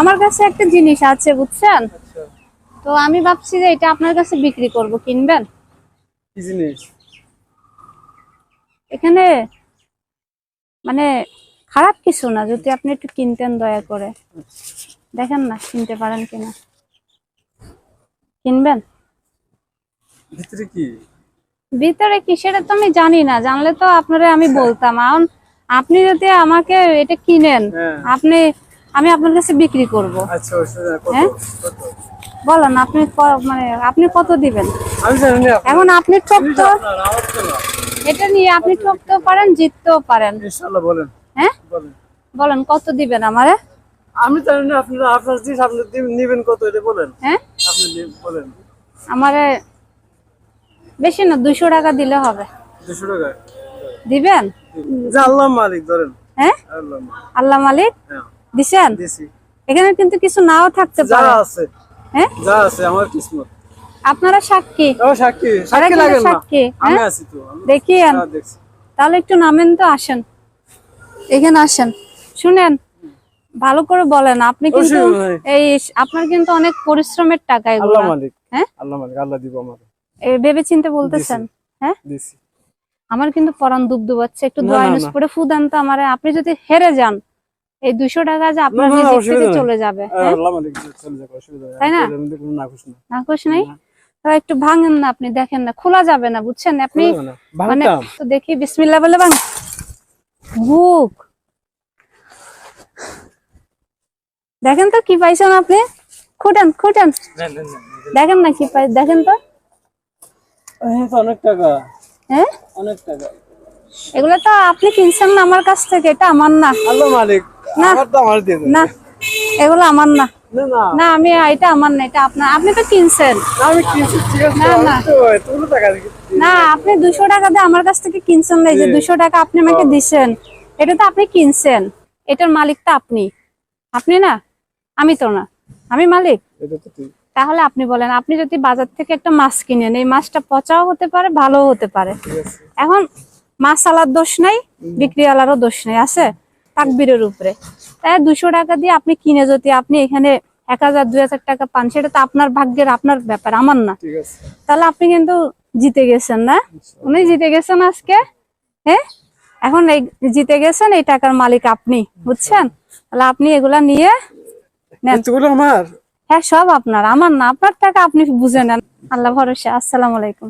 আমার কাছে একটা জিনিস আছে বুঝছেন? তো আমি ভাবছি যে এটা আপনার কাছে বিক্রি করব কিনবেন? কি জিনিস? এখানে মানে খারাপ কিছু না যদি আপনি একটু কিনতেন দয়া করে। দেখেন না কিনতে পারেন কিনা। কিনবেন? ভিতরে কি? ভিতরে কি সেটা তো আমি জানি না জানলে তো আপনারা আমি বলতাম। আপনি যদি আমাকে এটা কিনেন হ্যাঁ। আপনি আমি আপনার কাছে বিক্রি করব। আচ্ছা হ্যাঁ? বলেন আপনি মানে আপনি কত দিবেন? এখন আপনি ঠকতে এটা নিয়ে আপনি ঠকতেও পারেন জিততেও পারেন। ইনশাআল্লাহ বলেন। হ্যাঁ? বলেন। কত দিবেন আমারে? আমি জানি না আপনারা আপনার জিনিস আপনি দিবেন- নিবেন কত এটা বলেন। হ্যাঁ? আপনি বলেন। আমারে বেশি না দুশো টাকা দিলে হবে। দুশো টাকা? দিবেন? আল্লাহ মালিক ধরেন। হ্যাঁ? আল্লাহ মালিক। আল্লাহ মালিক? হ্যাঁ। দিছেন? এখানে কিন্তু কিছু নাও থাকতে যা পারে। আছে। হ্যাঁ? যা আছে আমার কিসমত। আপনারা সাক্ষী ও সাক্ষী সাক্ষী লাগেন না আমি হ্যাঁ? আছি তো দেখিয়েন। তাহলে একটু নামেন তো আসেন। এখানে আসেন। শুনেন ভালো করে বলেন আপনি কিন্তু এই আপনার কিন্তু অনেক পরিশ্রমের টাকা এগুলো। আল্লাহ মালিক হ্যাঁ? আল্লাহ মালিক আল্লাহ দিব আমার ভেবে চিন্তে বলতেছেন হ্যাঁ? দিছি। আমার কিন্তু পরান দুব দুবাচ্ছে একটু দোয়া করে ফুদান তো আমার। আপনি যদি হেরে যান এই দুশো টাকা যে আপনার। চলে যাবে হ্যাঁ আল্লাহ মালিক চলে যাবে অসুবিধা তাই না? নাকশ নাই। একটু ভাঙেন না আপনি দেখেন না খোলা যাবে না বুঝছেন? আপনি। মানে তো দেখি বিসমিল্লাহ বলে ভাঙ। বুক দেখেন তো কি পাইছেন আপনি? খুঁটেন খুঁটেন। দেখেন না কি পাই দেখেন তো। তো অনেক টাকা। হ্যাঁ? অনেক টাকা। এগুলো তো আপনি কিনছেন না আমার কাছ থেকে এটা আমার না। আল্লাহ মালিক। না। না এগুলো আমার না। না আমি এটা আমার না এটা আপনার। আপনি তো কিনছেন। না, আপনি দুশো টাকা দিয়ে আমার কাছ থেকে কিনছেন না এই যে দুশো টাকা আপনি আমাকে দিছেন এটা তো আপনি কিনছেন। এটার মালিক তো আপনি। আপনি না? আমি তো না। আমি মালিক। তাহলে আপনি বলেন আপনি যদি বাজার থেকে একটা মাছ কিনেন এই মাছটা পচাও হতে পারে ভালোও হতে পারে। এখন মাছ আলার দোষ নাই বিক্রিওয়ালারও দোষ নেই আছে? তাকবিরের উপরে। তাই দুশো টাকা দিয়ে আপনি কিনে যদি আপনি এখানে এক হাজার দুই হাজার টাকা পান সেটা তো আপনার ভাগ্যের আপনার ব্যাপার আমার না। তাহলে আপনি কিন্তু জিতে গেছেন না? উনি জিতে গেছেন আজকে? হ্যাঁ এখন এই জিতে গেছেন এই টাকার মালিক আপনি বুঝছেন? তাহলে আপনি এগুলা নিয়ে আমার? হ্যাঁ সব আপনার আমার না আপনার টাকা আপনি বুঝে নেন। আল্লাহ ভরসা আসসালামু আলাইকুম।